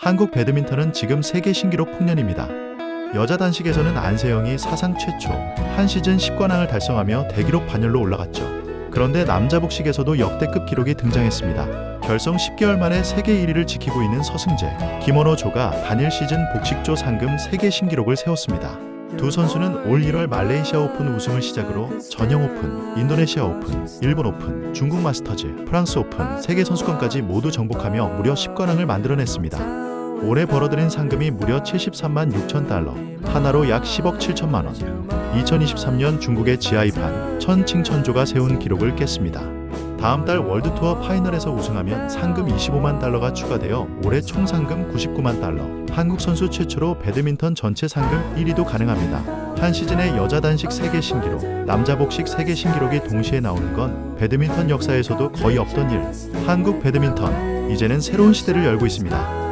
한국 배드민턴은 지금 세계 신기록 풍년입니다. 여자 단식에서는 안세영이 사상 최초 한 시즌 10관왕을 달성하며 대기록 반열로 올라갔죠. 그런데 남자 복식에서도 역대급 기록이 등장했습니다. 결성 10개월 만에 세계 1위를 지키고 있는 서승재, 김원호 조가 단일 시즌 복식조 상금 세계 신기록을 세웠습니다. 두 선수는 올 1월 말레이시아 오픈 우승을 시작으로 전형 오픈, 인도네시아 오픈, 일본 오픈, 중국 마스터즈, 프랑스 오픈, 세계 선수권까지 모두 정복하며 무려 10관왕을 만들어냈습니다. 올해 벌어들인 상금이 무려 73만 6천 달러, 하나로 약 10억 7천만 원. 2023년 중국의 지하이판 천칭천조가 세운 기록을 깼습니다. 다음 달 월드 투어 파이널에서 우승하면 상금 25만 달러가 추가되어 올해 총 상금 99만 달러. 한국 선수 최초로 배드민턴 전체 상금 1위도 가능합니다. 한 시즌의 여자 단식 세계 신기록, 남자 복식 세계 신기록이 동시에 나오는 건 배드민턴 역사에서도 거의 없던 일. 한국 배드민턴 이제는 새로운 시대를 열고 있습니다.